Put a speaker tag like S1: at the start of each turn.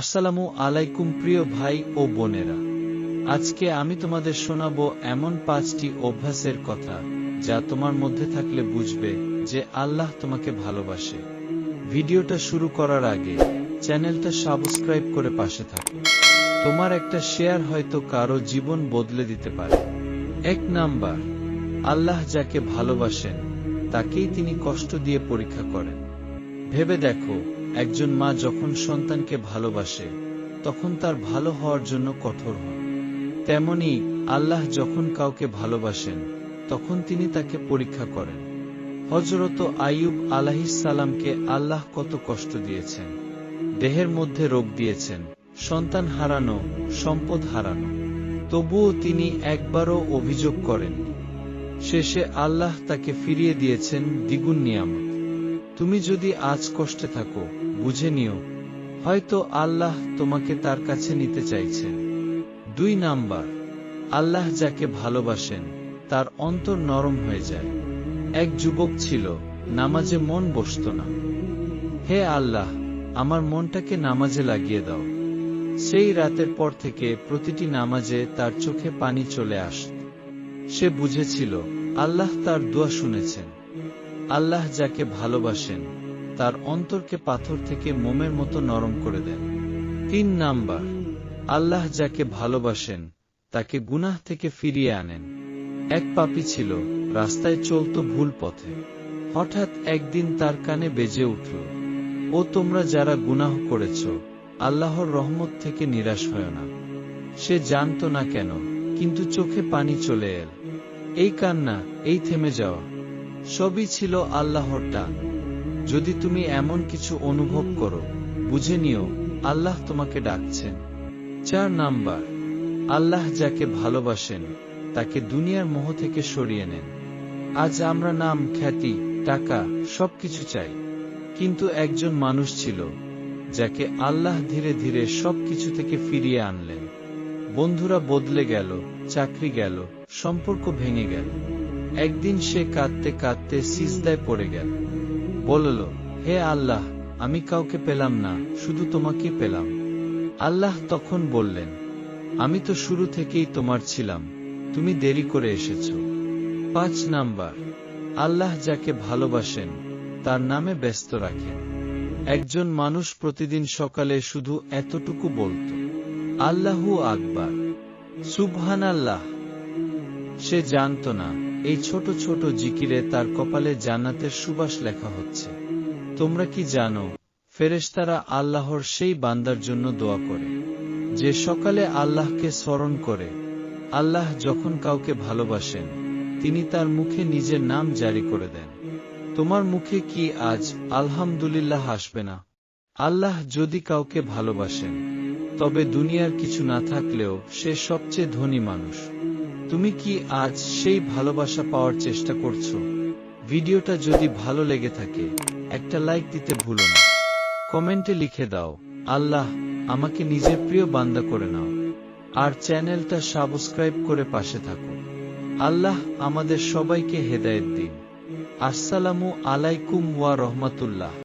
S1: আসসালামু আলাইকুম প্রিয় ভাই ও বোনেরা। আজকে আমি তোমাদের শোনাবো এমন পাঁচটি অভ্যাসের কথা, যা তোমার মধ্যে থাকলে বুঝবে যে আল্লাহ তোমাকে ভালোবাসে। ভিডিওটা শুরু করার আগে চ্যানেলটা সাবস্ক্রাইব করে পাশে থাকো। তোমার একটা শেয়ার হয়তো কারও জীবন বদলে দিতে পারে। এক নাম্বার, আল্লাহ যাকে ভালোবাসেন, তাকেই তিনি কষ্ট দিয়ে পরীক্ষা করেন। ভেবে দেখো একজন মা যখন সন্তানকে ভালোবাসে, তখন তার ভালো হওয়ার জন্য কঠোর হন। তেমনি আল্লাহ যখন কাউকে ভালোবাসেন, তখন তিনি তাকে পরীক্ষা করেন। হজরত আইয়ুব আলাহিসাল্লামকে আল্লাহ কত কষ্ট দিয়েছেন। দেহের মধ্যে রোগ দিয়েছেন, সন্তান হারানো, সম্পদ হারানো। তবুও তিনি একবারও অভিযোগ করেন। শেষে আল্লাহ তাকে ফিরিয়ে দিয়েছেন দ্বিগুণ নিয়ামত। তুমি যদি আজ কষ্টে থাকো বুঝে নিও। হয়তো আল্লাহ তোমাকে তার কাছে নিতে চাইছেন। দুই নাম্বার, আল্লাহ যাকে ভালোবাসেন, তার অন্তর নরম হয়ে যায়। এক যুবক ছিল, নামাজে মন বসত না। হে আল্লাহ, আমার মনটাকে নামাজে লাগিয়ে দাও। সেই রাতের পর থেকে প্রতিটি নামাজে তার চোখে পানি চলে আসত। সে বুঝেছিল, আল্লাহ তার দোয়া শুনেছেন। আল্লাহ যাকে ভালোবাসেন তার অন্তরকে পাথর থেকে মোমের মতো নরম করে দেন। তিন নাম্বার, আল্লাহ যাকে ভালোবাসেন, তাকে গুনাহ থেকে ফিরিয়ে আনেন। এক পাপি ছিল, রাস্তায় চলত ভুল পথে। হঠাৎ একদিন তার কানে বেজে উঠল, ও তোমরা যারা গুনাহ করেছ, আল্লাহর রহমত থেকে নিরাশ হয় না। সে জানত না কেন, কিন্তু চোখে পানি চলে এল। এই কান্না, এই থেমে যাওয়া, সবই ছিল আল্লাহর টান। যদি তুমি এমন কিছু অনুভব করো, বুঝে নিও, আল্লাহ তোমাকে ডাকছেন চার নাম্বার, আল্লাহ যাকে ভালোবাসেন, তাকে দুনিয়ার মোহ থেকে সরিয়ে নেন। আজ আমরা নাম, খ্যাতি, টাকা, সবকিছু চাই। কিন্তু একজন মানুষ ছিল, যাকে আল্লাহ ধীরে ধীরে সবকিছু থেকে ফিরিয়ে আনলেন। বন্ধুরা বদলে গেল, চাকরি গেল, সম্পর্ক ভেঙে গেল। একদিন সে কাঁদতে কাঁদতে সিজদায় পড়ে গেল। বলল, হে আল্লাহ, আমি কাউকে পেলাম না, শুধু তোমাকে পেলাম। আল্লাহ তখন বললেন, আমি তো শুরু থেকেই তোমার ছিলাম, তুমি দেরি করে এসেছ। পাঁচ নাম্বার, আল্লাহ যাকে ভালোবাসেন, তার নামে ব্যস্ত রাখেন। একজন মানুষ প্রতিদিন সকালে শুধু এতটুকু বলত, আল্লাহু আকবার। সুবহান আল্লাহ সে জানত না এই ছোট ছোট জিকিরে তার কপালে জান্নাতের সুবাস লেখা হচ্ছে। তোমরা কি জানো, ফেরেশতারা আল্লাহর সেই বান্দার জন্য দোয়া করে। যে সকালে আল্লাহকে স্মরণ করে, আল্লাহ যখন কাউকে ভালোবাসেন, তিনি তার মুখে নিজের নাম জারি করে দেন। তোমার মুখে কি আজ আলহামদুলিল্লাহ আসবে না? আল্লাহ যদি কাউকে ভালোবাসেন, তবে দুনিয়ার কিছু না থাকলেও সে সবচেয়ে ধনী মানুষ। তুমি কি আজ সেই ভালোবাসা পাওয়ার চেষ্টা করছ? ভিডিওটা যদি ভালো লেগে থাকে, একটা লাইক দিতে ভুলো না। কমেন্টে লিখে দাও, আল্লাহ, আমাকে নিজের প্রিয় বান্দা করে নাও। আর চ্যানেলটা সাবস্ক্রাইব করে পাশে থাকো। আল্লাহ আমাদের সবাইকে হেদায়েত দিন। আসসালামু আলাইকুম ওয়া রহমাতুল্লাহ।